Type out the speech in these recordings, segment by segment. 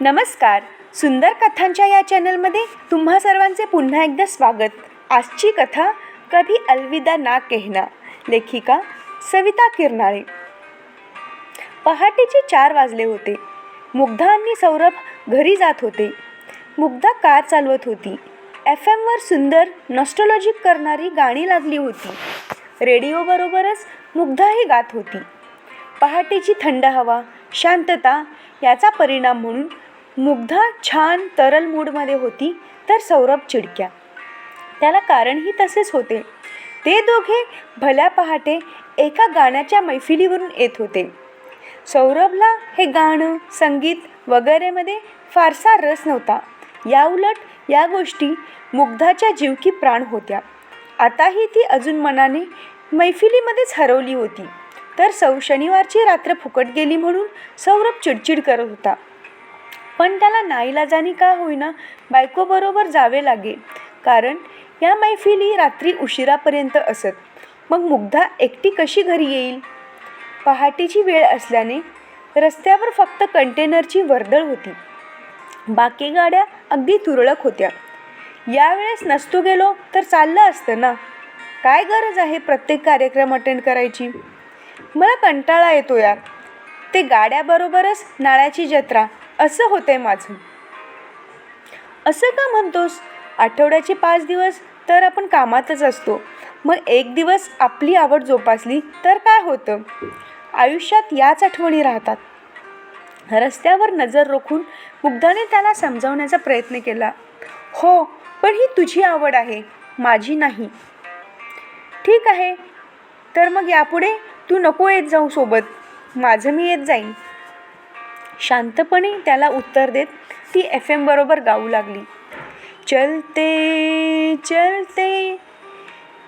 नमस्कार. सुंदर कथांच्या या चॅनलमध्ये तुम्हा सर्वांचे पुन्हा एकदा स्वागत. आजची कथा कभी अलविदा ना कहना लेखिका सविता किरनाळे पहाटेचे चार वाजले होते. मुग्धा आणि सौरभ घरी जात होते. मुग्धा कार चालवत होती. एफ एमवर सुंदर नॉस्ट्रॉलॉजिक करणारी गाणी लागली होती. रेडिओबरोबरच मुग्धाही गात होती. पहाटेची थंड हवा शांतता याचा परिणाम म्हणून मुग्धा छान तरल मूडमध्ये होती तर सौरभ चिडक्या. त्याला कारणही तसेच होते. ते दोघे भल्या पहाटे एका गाण्याच्या मैफिलीवरून येत होते. सौरभला हे गाणं संगीत वगैरेमध्ये फारसा रस नव्हता. याउलट या गोष्टी मुग्धाच्या जीवकी प्राण होत्या. आताही ती अजून मनाने मैफिलीमध्येच हरवली होती. तर सौ शनिवारची रात्र फुकट गेली म्हणून सौरभ चिडचिड करत होता. पण त्याला नाईलाजानी का होईना बायकोबरोबर जावे लागे. कारण या मैफिली रात्री उशिरापर्यंत असत. मग मुग्धा एकटी कशी घरी येईल? पहाटेची वेळ असल्याने रस्त्यावर फक्त कंटेनरची वर्दळ होती. बाकी गाड्या अगदी तुरळक होत्या. यावेळेस नसतो गेलो तर चाललं असतं ना? काय गरज आहे प्रत्येक कार्यक्रम अटेंड करायची? मला कंटाळा येतो यार. ते गाड्याबरोबरच नाळ्याची जत्रा असं होतंय माझं. असं का म्हणतोस? आठवड्याचे पाच दिवस तर आपण कामातच असतो. मग एक दिवस आपली आवड जोपासली तर काय होतं? आयुष्यात याच आठवणी राहतात. रस्त्यावर नजर रोखून मुग्धाने त्याला समजावण्याचा प्रयत्न केला. हो पण ही तुझी आवड आहे माझी नाही. ठीक आहे तर मग यापुढे तू नको येत जाऊ सोबत. माझं मी येत जाईन. शांतपणे त्याला उत्तर देत ती एफ एम बरोबर गाऊ लागली. चलते चलते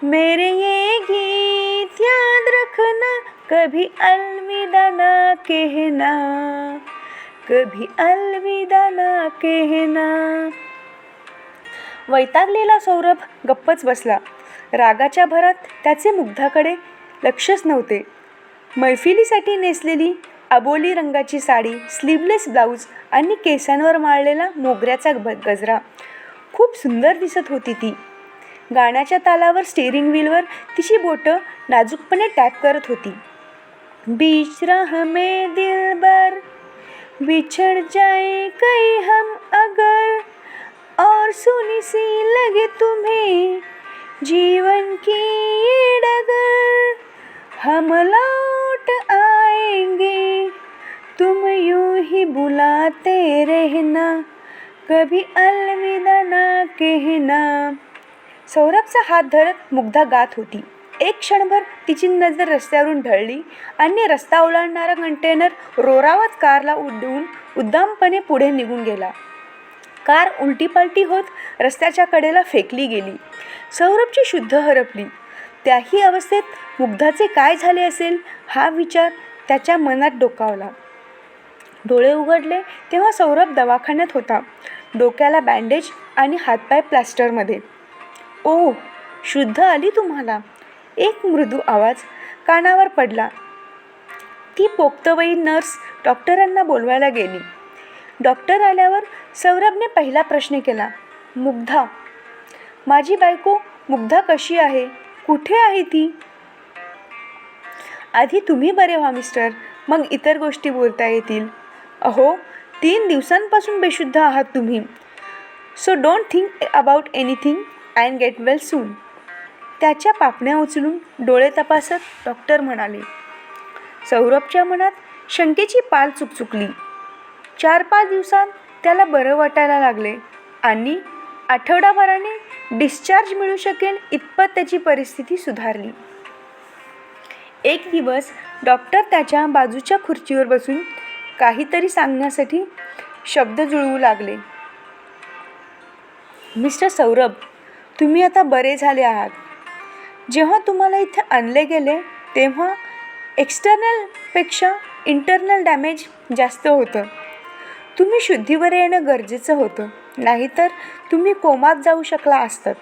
मेरे ये गीत याद रखना कभी अलविदा ना कहना कभी अलविदा ना कहना. वैतागलेला सौरभ गप्पच बसला. रागाच्या भरात त्याचे मुग्धाकडे लक्षच नव्हते. मैफिलीसाठी नेसलेली अबोली रंगाची साडी स्लीवलेस ब्लाऊज आणि केसांवर माळलेला मोगऱ्याचा गजरा. खूप सुंदर दिसत होती ती. गाण्याच्या तालावर स्टेअरिंग व्हीलवर तिची बोटं नाजूकपणे टॅप करत होती. बीच राह में दिलबर बिछड़ जाए कई हम अगर और सुनी सी लगे तुम्हें जीवन की डगर हम लौट आएंगे तुम यूं ही बुलाते रहना कभी अलविदा ना कहना। सौरभचा हात धरत मुग्धा गात होती. एक क्षणभर तिची नजर रस्त्यावरून ढळली. आणि रस्ता ओलांडणारा कंटेनर रोरावत कारला उडवून उद्दामपणे पुढे निघून गेला. कार उलटीपालटी होत रस्त्याच्या कडेला फेकली गेली. सौरभची शुद्ध हरपली. त्याही अवस्थेत मुग्धाचे काय झाले असेल? हा विचार त्याच्या मनात डोकावला. डोळे उघडले तेव्हा सौरभ दवाखान्यात होता. डोक्याला बँडेज आणि हातपाय प्लास्टरमध्ये ओ शुद्ध आली तुम्हाला? एक मृदू आवाज कानावर पडला. ती पोक्तवयी नर्स डॉक्टरांना बोलवायला गेली. डॉक्टर आल्यावर सौरभने पहिला प्रश्न केला मुग्धा माझी बायको मुग्धा कशी आहे? कुठे आहे ती? आधी तुम्ही बरे व्हा मिस्टर. मग इतर गोष्टी बोलता येतील. अहो तीन दिवसांपासून बेशुद्ध आहात तुम्ही. So don't think about anything and get well soon त्याच्या पापण्या उचलून डोळे तपासत डॉक्टर म्हणाले. सौरभच्या मनात शंकेची पाल चुकचुकली. चार पाच दिवसांत त्याला बरं वाटायला लागले आणि आठवडाभराने डिस्चार्ज मिळू शकेल इतपत त्याची परिस्थिती सुधारली. एक दिवस डॉक्टर त्याच्या बाजूच्या खुर्चीवर बसून काहीतरी सांगण्यासाठी शब्द जुळवू लागले. मिस्टर सौरभ तुम्ही आता बरे झाले आहात. जेव्हा तुम्हाला इथे आणले गेले तेव्हा एक्स्टर्नलपेक्षा इंटरनल डॅमेज जास्त होतं. तुम्ही शुद्धीवर येणं गरजेचं होतं नाहीतर तुम्ही कोमात जाऊ शकला असतात.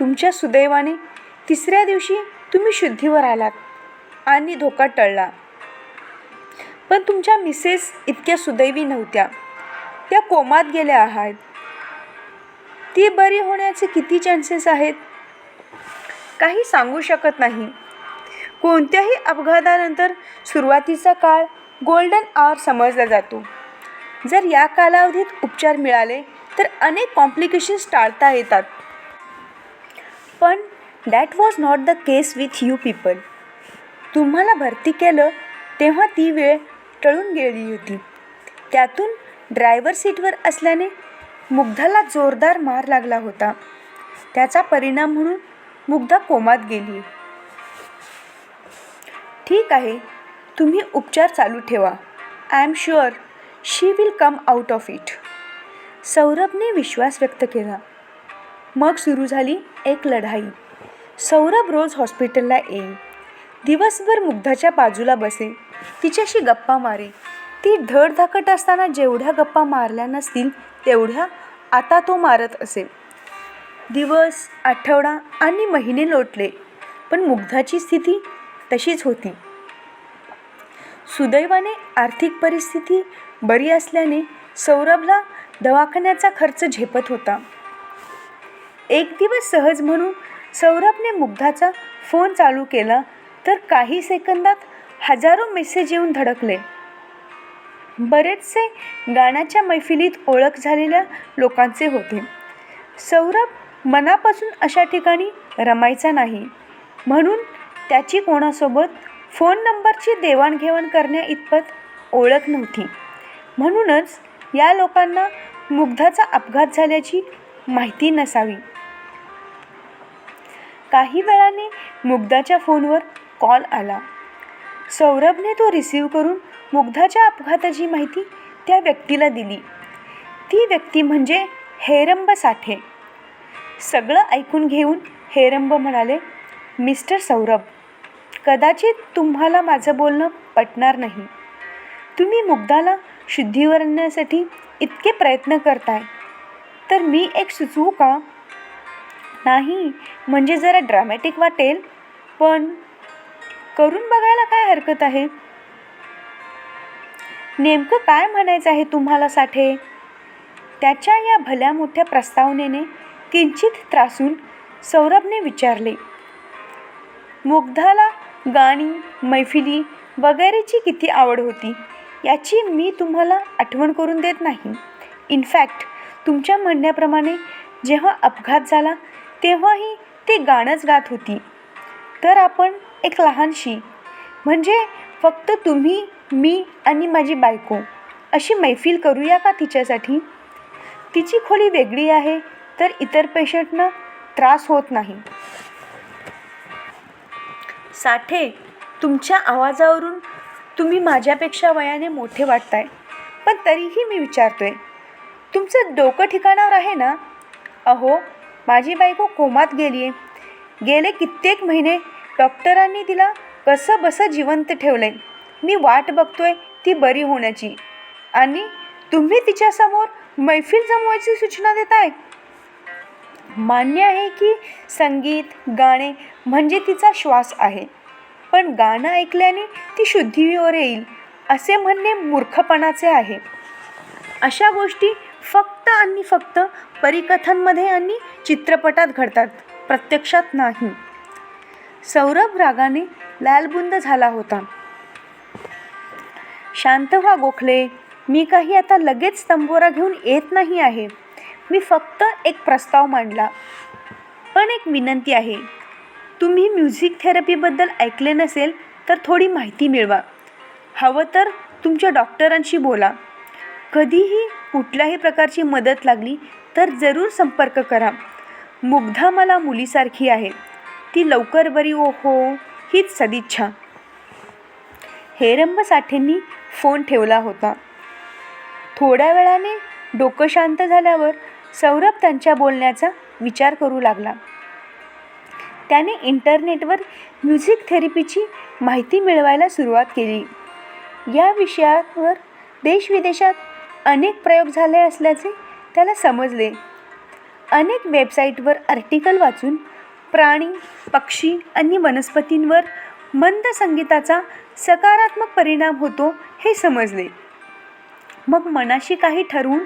तुमच्या सुदैवाने तिसऱ्या दिवशी तुम्ही शुद्धीवर आलात आणि धोका टळला. पण तुमच्या मिसेस इतक्या सुदैवी नव्हत्या. त्या कोमात गेल्या आहात. ती बरी होण्याचे किती चान्सेस आहेत? काही सांगू शकत नाही. कोणत्याही अपघातानंतर सुरुवातीचा काळ गोल्डन आवर समजला जातो. जर या कालावधीत उपचार मिळाले तर अनेक कॉम्प्लिकेशन्स टाळता येतात. That was not the case with you people तुम्हाला भरती केलं तेव्हा ती वेळ टळून गेली होती. त्यातून ड्रायव्हर सीटवर असल्याने मुग्धाला जोरदार मार लागला होता. त्याचा परिणाम म्हणून मुग्धा कोमात गेली. ठीक आहे तुम्ही उपचार चालू ठेवा. I am sure she will come out of it सौरभने विश्वास व्यक्त केला. मग सुरू झाली एक लढाई. सौरभ रोज हॉस्पिटलला येई दिवसभर मुग्धाच्या बाजूला बसे. तिच्याशी गप्पा मारे. ती धडधाकट असताना जेवढ्या गप्पा मारल्या नसतील तेवढ्या आता तो मारत असे. दिवस आठवडा आणि महिने लोटले पण मुग्धाची स्थिती तशीच होती. सुदैवाने आर्थिक परिस्थिती बरी असल्याने सौरभला दवाखान्याचा खर्च झेपत होता. एक दिवस सहज म्हणून सौरभने मुग्धाचा फोन चालू केला तर काही सेकंदात हजारो मेसेज येऊन धडकले. बरेचसे गाण्याच्या मैफिलीत ओळख झालेल्या लोकांचे होते. सौरभ मनापासून अशा ठिकाणी रमायचा नाही. म्हणून त्याची कोणासोबत फोन नंबरची देवाणघेवाण करण्या इतपत ओळख नव्हती. म्हणूनच या लोकांना मुग्धाचा अपघात झाल्याची माहिती नसावी. काही वेळाने मुग्धाच्या फोनवर कॉल आला. सौरभने तो रिसीव्ह करून मुग्धाच्या अपघाताची माहिती त्या व्यक्तीला दिली. ती व्यक्ती म्हणजे हेरंब साठे. सगळं ऐकून घेऊन हेरंब म्हणाले मिस्टर सौरभ कदाचित तुम्हाला माझं बोलणं पटणार नाही. तुम्ही मुग्धाला शुद्धीवर आणण्यासाठी इतके प्रयत्न करताय. तर मी एक सुचवू का? नाही. म्हणजे जरा ड्रामॅटिक वाटेल. पण करून बघायला काय हरकत आहे? नेमकं काय म्हणायचं आहे तुम्हाला साठे? त्याच्या या भल्या मोठ्या प्रस्तावनेने किंचित त्रासून सौरभने विचारले. मुग्धाला गाणी मैफिली वगैरेची किती आवड होती याची मी तुम्हाला आठवण करून देत नाही. इनफॅक्ट तुमच्या म्हणण्याप्रमाणे जेव्हा अपघात झाला तेव्हाही ती गाणंच गात होती. तर आपण एक लहानशी म्हणजे फक्त तुम्ही मी आणि माझी बायको अशी मैफिल करूया का तिच्यासाठी? तिची खोली वेगळी आहे तर इतर पेशंटना त्रास होत नाही. साठे तुमच्या आवाजावरून तुम्ही माझ्यापेक्षा वयाने मोठे वाटताय पण तरीही मी विचारतोय तुमचं डोकं ठिकाणावर आहे ना? अहो माझी बायको कोमात गेली आहे गेले कित्येक महिने डॉक्टरांनी तिला कसं बसं जिवंत ठेवलं आहे मी वाट बघतोय ती बरी होण्याची. आणि तुम्ही तिच्यासमोर मैफिल जमवायची सूचना देताय? मान्य आहे की संगीत गाणे म्हणजे तिचा श्वास आहे. पण गाणं ऐकल्याने ती शुद्धीवर येईल असे म्हणणे मूर्खपणाचे आहे. अशा गोष्टी फक्त आणि फक्त परिकथांमध्ये आणि चित्रपटात घडतात प्रत्यक्षात नाही. सौरभ रागाने लालबुंद झाला होता. शांत व्हा गोखले मी काही आता लगेच तंबोरा घेऊन येत नाही आहे. मी फक्त एक प्रस्ताव मांडला. पण एक विनंती आहे. तुम्ही म्युझिक थेरपीबद्दल ऐकले नसेल तर थोडी माहिती मिळवा. हवं तर तुमच्या डॉक्टरांशी बोला. कधीही कुठल्याही प्रकारची मदत लागली तर जरूर संपर्क करा. मुग्धा मला मुलीसारखी आहे. ती लवकर बरी ओ हो हीच सदिच्छा. हेरंब साठेंनी फोन ठेवला होता. थोड्या वेळाने डोकं शांत झाल्यावर सौरभ त्यांच्या बोलण्याचा विचार करू लागला. त्याने इंटरनेटवर म्युझिक थेरपीची माहिती मिळवायला सुरुवात केली. या विषयावर देशविदेशात अनेक प्रयोग झाले असल्याचे त्याला समजले. अनेक वेबसाईटवर आर्टिकल वाचून प्राणी पक्षी आणि वनस्पतींवर मंद संगीताचा सकारात्मक परिणाम होतो हे समजले. मग मनाशी काही ठरवून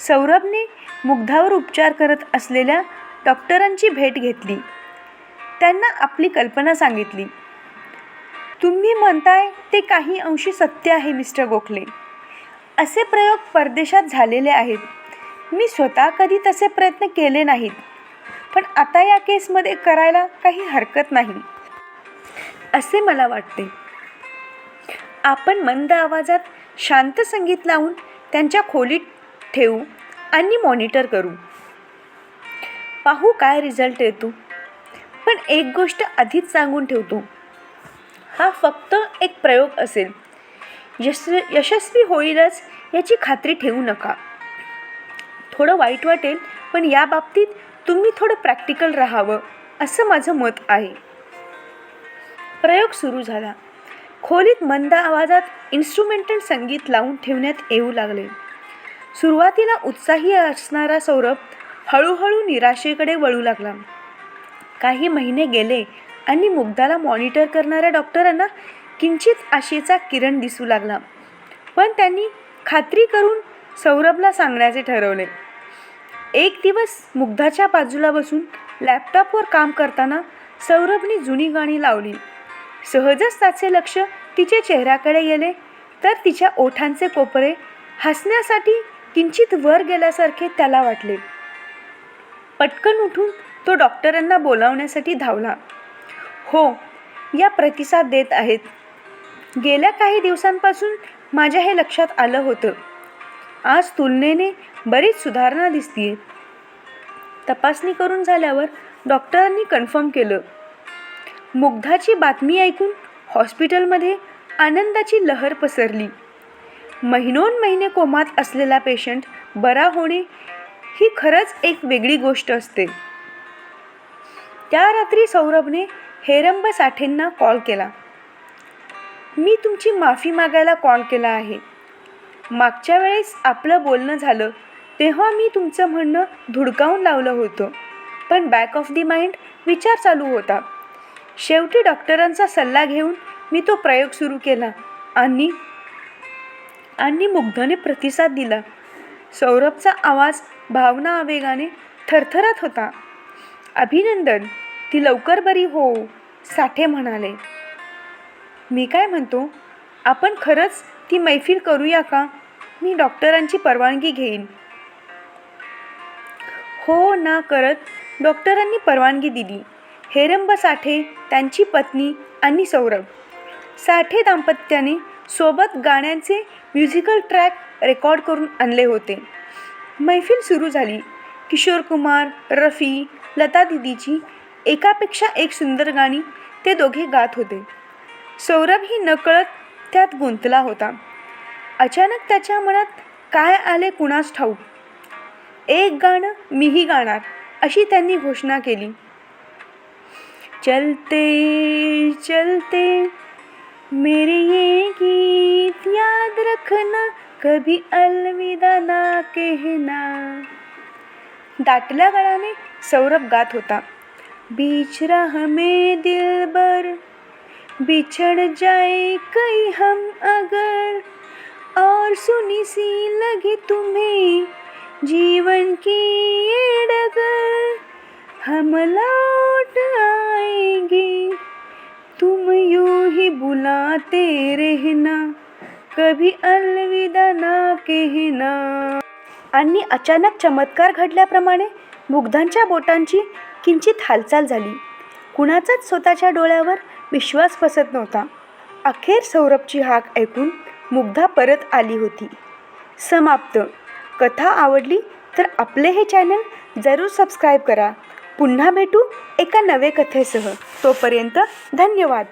सौरभने मुग्धावर उपचार करत असलेल्या डॉक्टरांची भेट घेतली. त्यांना आपली कल्पना सांगितली. तुम्ही म्हणताय ते काही अंशी सत्य आहे मिस्टर गोखले. असे प्रयोग परदेशात झालेले आहेत. मी स्वतः कधी तसे प्रयत्न केले नाहीत. पण आता या केसमध्ये करायला काही हरकत नाही. असे मला वाटते. आपण मंद आवाजात शांत संगीत लावून त्यांच्या खोलीत ठेवू आणि मॉनिटर करू. पाहू काय रिझल्ट येतो. पण एक गोष्ट आधीच सांगून ठेवतो. हा फक्त एक प्रयोग असेल. यश यशस्वी होईलच याची खात्री ठेवू नका. थोडं वाईट वाटेल पण या बाबतीत तुम्ही थोडं प्रॅक्टिकल राहावं असं माझं मत आहे. प्रयोग सुरू झाला. खोलीत मंद आवाजात इन्स्ट्रुमेंटल संगीत लावून ठेवण्यात येऊ लागले. सुरुवातीला उत्साही असणारा सौरभ हळूहळू निराशेकडे वळू लागला. काही महिने गेले आणि मुग्धाला मॉनिटर करणाऱ्या डॉक्टरांना किंचित आशेचा किरण दिसू लागला. पण त्यांनी खात्री करून सौरभला सांगण्याचे ठरवले. एक दिवस मुग्धाच्या बाजूला बसून लॅपटॉपवर काम करताना सौरभने जुनी गाणी लावली. सहजच त्याचे लक्ष तिच्या चेहऱ्याकडे गेले तर तिच्या ओठांचे कोपरे हसण्यासाठी किंचित वर गेल्यासारखे त्याला वाटले. पटकन उठून तो डॉक्टरांना बोलावण्यासाठी धावला. हो या प्रतिसाद देत आहेत. गेल्या काही दिवसांपासून माझ्या हे लक्षात आलं होतं. आज तुलनेने बरीच सुधारणा दिसतीये. तपासणी करून झाल्यावर डॉक्टरांनी कन्फर्म केलं. मुग्धाची बातमी ऐकून हॉस्पिटलमध्ये आनंदाची लहर पसरली. महिनोन महिने कोमात असलेला पेशंट बरा होणे ही खरंच एक वेगळी गोष्ट असते. त्या रात्री सौरभने हेरंब साठेंना कॉल केला. मी तुमची माफी मागायला कॉल केला आहे. मागच्या वेळेस आपलं बोलणं झालं तेव्हा मी तुमचं म्हणणं धुडकावून लावलं होतं. पण बॅक ऑफ दी माइंड विचार चालू होता. शेवटी डॉक्टरांचा सल्ला घेऊन मी तो प्रयोग सुरू केला आणि आणि मुग्धने प्रतिसाद दिला. सौरभचा आवाज भावना आवेगाने थरथरत होता. अभिनंदन ती लवकर बरी हो साठे म्हणाले. मी काय म्हणतो? आपण खरंच ती मैफिल करूया का? मी डॉक्टरांची परवानगी घेईन. हो ना करत डॉक्टरांनी परवानगी दिली. हेरंब साठे त्यांची पत्नी आणि सौरभ. साठे दाम्पत्याने सोबत गाण्यांचे म्युझिकल ट्रॅक रेकॉर्ड करून आणले होते. मैफिल सुरू झाली. किशोर कुमार रफी लता दिदीची एकापेक्षा एक सुंदर गाणी ते दोघे गात होते. सौरभ ही नकळत त्यात गुंतला होता. अचानक त्याच्या मनात काय आले कुणास ठाऊक? एक गाणं मीही गाणार अशी त्यांनी घोषणा केली. चलते चलते मेरे ये गीत याद रखना कभी अलविदा ना कहना. दाटल्या गळाने सौरभ गात होता. बीच राह में दिलबर बिछड़ जाए कहीं हम अगर। और सुनी सी लगे तुम्हें जीवन की ये डगर हम लौट आएंगे तुम यूं ही बुलाते रहना। कभी अलविदा ना कहना। आणि अचानक चमत्कार घडल्याप्रमाणे मुग्धांच्या बोटांची किंचित हालचाल झाली. कुणाचाच स्वतःच्या डोळ्यावर विश्वास बसत नव्हता. अखेर सौरभची हाक ऐकून मुग्धा परत आली होती. समाप्त. कथा आवडली तर आपले हे चॅनल जरूर सबस्क्राईब करा. पुन्हा भेटू एका नवे कथेसह. तोपर्यंत धन्यवाद.